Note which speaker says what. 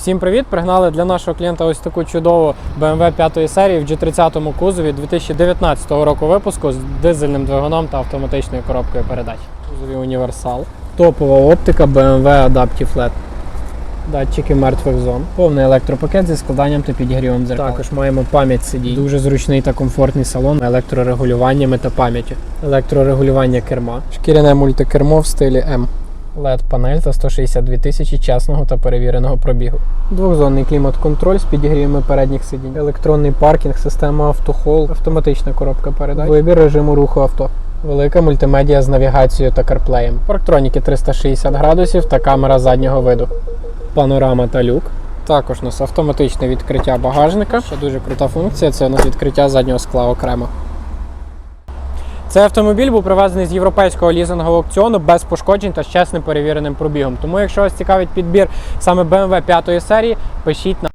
Speaker 1: Всім привіт! Пригнали для нашого клієнта ось таку чудову BMW 5 серії в G30 кузові 2019 року випуску з дизельним двигуном та автоматичною коробкою передач. Кузові універсал. Топова оптика BMW Adaptive LED. Датчики мертвих зон. Повний електропакет зі складанням та підігрівом дзеркал. Також маємо пам'ять сидінь. Дуже зручний та комфортний салон електрорегулюваннями та пам'яттю. Електрорегулювання керма. Шкіряне мультикермо в стилі М. LED-панель та 162 тисячі чесного та перевіреного пробігу. Двохзонний клімат-контроль з підігрівами передніх сидінь, електронний паркінг, система автохол, автоматична коробка передач, вибір режиму руху авто. Велика мультимедіа з навігацією та карплеєм. Парктроніки 360 градусів та камера заднього виду. Панорама та люк. Також у нас автоматичне відкриття багажника. Ще дуже крута функція це у нас відкриття заднього скла окремо. Цей автомобіль був привезений з європейського лізингового аукціону без пошкоджень та з чесним перевіреним пробігом. Тому, якщо вас цікавить підбір саме BMW 5 серії, пишіть на